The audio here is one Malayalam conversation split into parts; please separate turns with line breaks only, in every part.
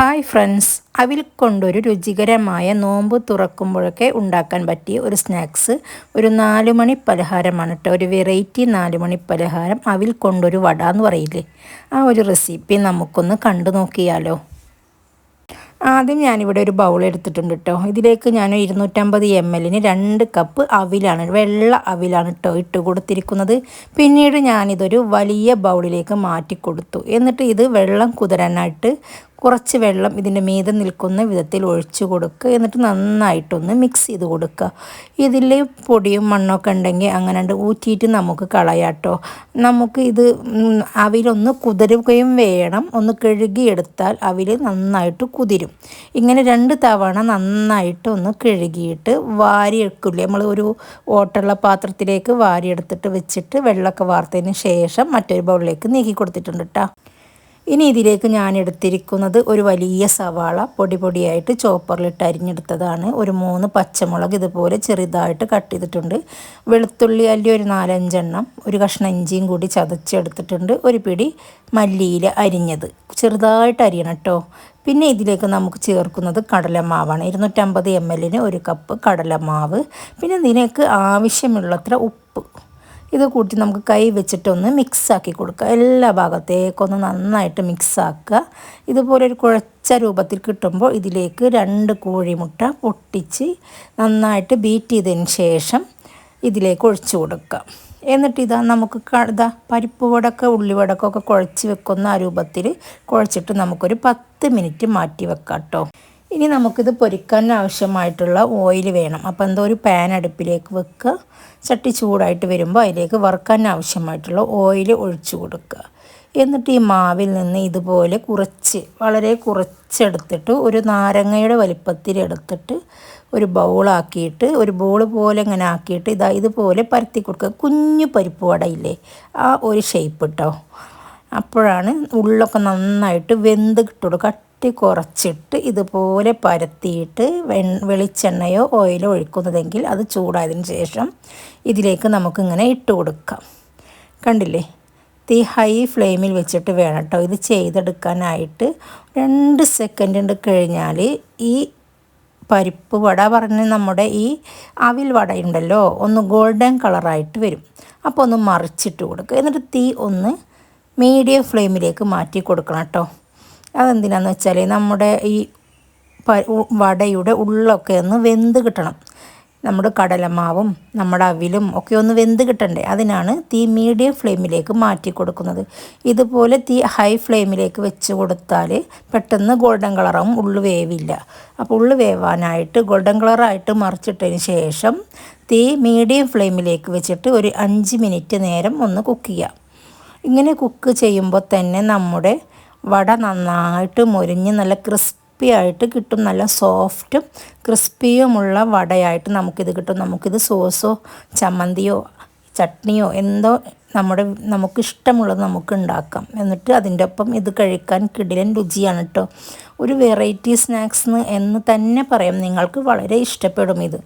Hi friends. അവിൽ കൊണ്ടൊരു രുചികരമായ നോമ്പ് തുറക്കുമ്പോഴൊക്കെ ഉണ്ടാക്കാൻ പറ്റിയ ഒരു സ്നാക്സ്. ഒരു നാലുമണി പലഹാരമാണ് കേട്ടോ. ഒരു വെറൈറ്റി നാലുമണി പലഹാരം അവിൽ കൊണ്ടൊരു വട എന്ന് പറയില്ലേ? ആ ഒരു റെസിപ്പി നമുക്കൊന്ന് കണ്ടു നോക്കിയാലോ? ആദ്യം ഞാനിവിടെ ഒരു ബൗൾ എടുത്തിട്ടുണ്ട് കേട്ടോ. ഇതിലേക്ക് ഞാൻ ഇരുന്നൂറ്റമ്പത് എം എല്ലിന് രണ്ട് കപ്പ് അവിലാണ് വെള്ള അവിലാണ് കേട്ടോ ഇട്ട് കൊടുത്തിരിക്കുന്നത്. പിന്നീട് ഞാനിതൊരു വലിയ ബൗളിലേക്ക് മാറ്റി കൊടുത്തു. എന്നിട്ട് ഇത് വെള്ളം കുതിരാനായിട്ട് കുറച്ച് വെള്ളം ഇതിന്റെ മീതെ നിൽക്കുന്ന വിധത്തിൽ ഒഴിച്ചു കൊടുക്കുക. എന്നിട്ട് നന്നായിട്ടൊന്ന് മിക്സ് ചെയ്ത് കൊടുക്കുക. ഇതിൽ പൊടിയും മണ്ണൊക്കെ ഉണ്ടെങ്കിൽ അങ്ങനെ ഊറ്റിയിട്ട് നമുക്ക് കളയാട്ടോ. നമുക്ക് ഇത് അവിലൊന്ന് കുതിരുകയും വേണം. ഒന്ന് കഴുകിയെടുത്താൽ അവിൽ നന്നായിട്ട് കുതിരും. ഇങ്ങനെ രണ്ട് തവണ നന്നായിട്ട് ഒന്ന് കഴുകിയിട്ട് വാരിയെടുക്കില്ലേ? നമ്മൾ ഒരു ഓട്ടുള്ള പാത്രത്തിലേക്ക് വാരിയെടുത്തിട്ട് വെച്ചിട്ട് വെള്ളമൊക്കെ വാർത്തതിന് ശേഷം മറ്റൊരു ബൗളിലേക്ക് നീക്കി കൊടുത്തിട്ടുണ്ട് കേട്ടോ ഇനി ഇതിലേക്ക് ഞാൻ എടുത്തിരിക്കുന്നത് ഒരു വലിയ സവാള പൊടി പൊടിയായിട്ട് ചോപ്പറിലിട്ട് അരിഞ്ഞെടുത്തതാണ്. ഒരു മൂന്ന് പച്ചമുളക് ഇതുപോലെ ചെറുതായിട്ട് കട്ട് ചെയ്തിട്ടുണ്ട്. വെളുത്തുള്ളി അല്ലി ഒരു നാലഞ്ചെണ്ണം ഒരു കഷ്ണം ഇഞ്ചിയും കൂടി ചതച്ചെടുത്തിട്ടുണ്ട്. ഒരു പിടി മല്ലിയില അരിഞ്ഞത്. ചെറുതായിട്ട് അരിയണം കേട്ടോ പിന്നെ ഇതിലേക്ക് നമുക്ക് ചേർക്കുന്നത് കടലമാവാണ്. ഇരുന്നൂറ്റമ്പത് എം എല്ലിന് ഒരു കപ്പ് കടലമാവ്. പിന്നെ നിനക്ക് ആവശ്യമുള്ളത്ര ഉപ്പ്. ഇത് കൂട്ടി നമുക്ക് കൈ വെച്ചിട്ടൊന്ന് മിക്സാക്കി കൊടുക്കുക. എല്ലാ ഭാഗത്തേക്കൊന്ന് നന്നായിട്ട് മിക്സാക്കുക ഇതുപോലെ ഒരു കുഴച്ച രൂപത്തിൽ കിട്ടുമ്പോൾ ഇതിലേക്ക് രണ്ട് കോഴിമുട്ട പൊട്ടിച്ച് നന്നായിട്ട് ബീറ്റ് ചെയ്തതിന് ശേഷം ഇതിലേക്ക് ഒഴിച്ചു കൊടുക്കുക. എന്നിട്ട് ഇതാ നമുക്ക് ഇതാ പരിപ്പ് വടക്ക ഉള്ളിവടക്കൊക്കെ കുഴച്ച് വെക്കുന്ന ആ രൂപത്തിൽ കുഴച്ചിട്ട് നമുക്കൊരു പത്ത് മിനിറ്റ് മാറ്റി വെക്കാം കേട്ടോ. ഇനി നമുക്കിത് പൊരിക്കാൻ ആവശ്യമായിട്ടുള്ള ഓയിൽ വേണം. അപ്പോൾ എന്തോ ഒരു പാൻ അടുപ്പിലേക്ക് വെക്കുക. ചട്ടി ചൂടായിട്ട് വരുമ്പോൾ അതിലേക്ക് വറുക്കാൻ ആവശ്യമായിട്ടുള്ള ഓയിൽ ഒഴിച്ചു കൊടുക്കുക. എന്നിട്ട് ഈ മാവിൽ നിന്ന് ഇതുപോലെ കുറച്ച് വളരെ കുറച്ചെടുത്തിട്ട് ഒരു നാരങ്ങയുടെ വലിപ്പത്തിൽ എടുത്തിട്ട് ഒരു ബൗളാക്കിയിട്ട് ഒരു ബോൾ പോലെ ഇങ്ങനെ ആക്കിയിട്ട് ഇതാ ഇതുപോലെ പരത്തി കൊടുക്കുക. കുഞ്ഞു പരിപ്പ് വടയില്ലേ ആ ഒരു ഷേപ്പ് കേട്ടോ അപ്പോഴാണ് ഉള്ളൊക്കെ നന്നായിട്ട് വെന്ത് കിട്ടുള്ളൂ. കട്ടി കുറച്ചിട്ട് ഇതുപോലെ പരത്തിയിട്ട് വെളിച്ചെണ്ണയോ ഓയിലോ ഒഴിക്കുന്നതെങ്കിൽ അത് ചൂടായതിന് ശേഷം ഇതിലേക്ക് നമുക്കിങ്ങനെ ഇട്ട് കൊടുക്കാം. കണ്ടില്ലേ? തീ ഹൈ ഫ്ലെയിമിൽ വെച്ചിട്ട് വേണം കേട്ടോ ഇത് ചെയ്തെടുക്കാനായിട്ട് രണ്ട് സെക്കൻഡ് കഴിഞ്ഞാൽ ഈ പരിപ്പ് വട പറഞ്ഞ് നമ്മുടെ ഈ അവിൽ വടയുണ്ടല്ലോ ഒന്ന് ഗോൾഡൻ കളറായിട്ട് വരും. അപ്പോൾ ഒന്ന് മറിച്ചിട്ട് കൊടുക്കുക എന്നിട്ട് തീ ഒന്ന് മീഡിയം ഫ്ലെയിമിലേക്ക് മാറ്റി കൊടുക്കണം കേട്ടോ അതെന്തിനാന്ന് വെച്ചാൽ നമ്മുടെ ഈ വടയുടെ ഉള്ളൊക്കെ ഒന്ന് വെന്ത് കിട്ടണം. നമ്മുടെ കടലമാവും നമ്മുടെ അവിലും ഒക്കെ ഒന്ന് വെന്ത് കിട്ടണ്ടേ? അതിനാണ് തീ മീഡിയം ഫ്ലെയിമിലേക്ക് മാറ്റി കൊടുക്കുന്നത്. ഇതുപോലെ തീ ഹൈ ഫ്ലെയിമിലേക്ക് വെച്ച് കൊടുത്താൽ പെട്ടെന്ന് ഗോൾഡൻ കളറാവും ഉള്ളു വേവില്ല. അപ്പോൾ ഉള്ളു വേവാനായിട്ട് ഗോൾഡൻ കളറായിട്ട് മറിച്ചിട്ടതിന് ശേഷം തീ മീഡിയം ഫ്ലെയിമിലേക്ക് വെച്ചിട്ട് ഒരു അഞ്ച് മിനിറ്റ് നേരം ഒന്ന് കുക്ക് ചെയ്യാം. ഇങ്ങനെ കുക്ക് ചെയ്യുമ്പോൾ തന്നെ നമ്മുടെ വട നന്നായിട്ട് മൊരിഞ്ഞ് നല്ല ക്രിസ്പി ആയിട്ട് കിട്ടും. നല്ല സോഫ്റ്റും ക്രിസ്പിയുമുള്ള വടയായിട്ട് നമുക്കിത് കിട്ടും. നമുക്കിത് സോസോ ചമ്മന്തിയോ ചട്നിയോ എന്തോ നമ്മുടെ നമുക്കിഷ്ടമുള്ളത് നമുക്ക് ഉണ്ടാക്കാം എന്നിട്ട് അതിന്റെ ഒപ്പം ഇത് കഴിക്കാൻ കിടിലൻ രുചിയാണ് കേട്ടോ ഒരു വെറൈറ്റി സ്നാക്സ് എന്ന് തന്നെ പറയാം. നിങ്ങൾക്ക് വളരെ ഇഷ്ടപ്പെടും ഇത്.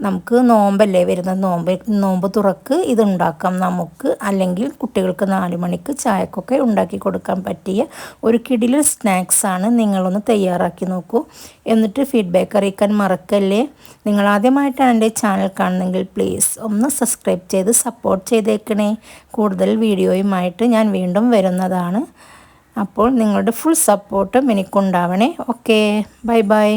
നമുക്ക് നോമ്പല്ലേ വരുന്ന നോമ്പ് നോമ്പ് തുറക്ക് ഇത് ഉണ്ടാക്കാം നമുക്ക് അല്ലെങ്കിൽ കുട്ടികൾക്ക് നാല് മണിക്ക് ചായക്കൊക്കെ ഉണ്ടാക്കി കൊടുക്കാൻ പറ്റിയ ഒരു കിടിലൻ സ്നാക്സാണ് നിങ്ങളൊന്ന് തയ്യാറാക്കി നോക്കൂ. എന്നിട്ട് ഫീഡ്ബാക്ക് അറിയിക്കാൻ മറക്കല്ലേ? നിങ്ങൾ ആദ്യമായിട്ടാണ് എന്റെ ചാനൽ കാണുന്നെങ്കിൽ പ്ലീസ് ഒന്ന് സബ്സ്ക്രൈബ് ചെയ്ത് സപ്പോർട്ട് ചെയ്തേക്കണേ. കൂടുതൽ വീഡിയോയുമായിട്ട് ഞാൻ വീണ്ടും വരുന്നതാണ്. അപ്പോൾ നിങ്ങളുടെ ഫുൾ സപ്പോർട്ടും എനിക്കുണ്ടാവണേ. Okay bye bye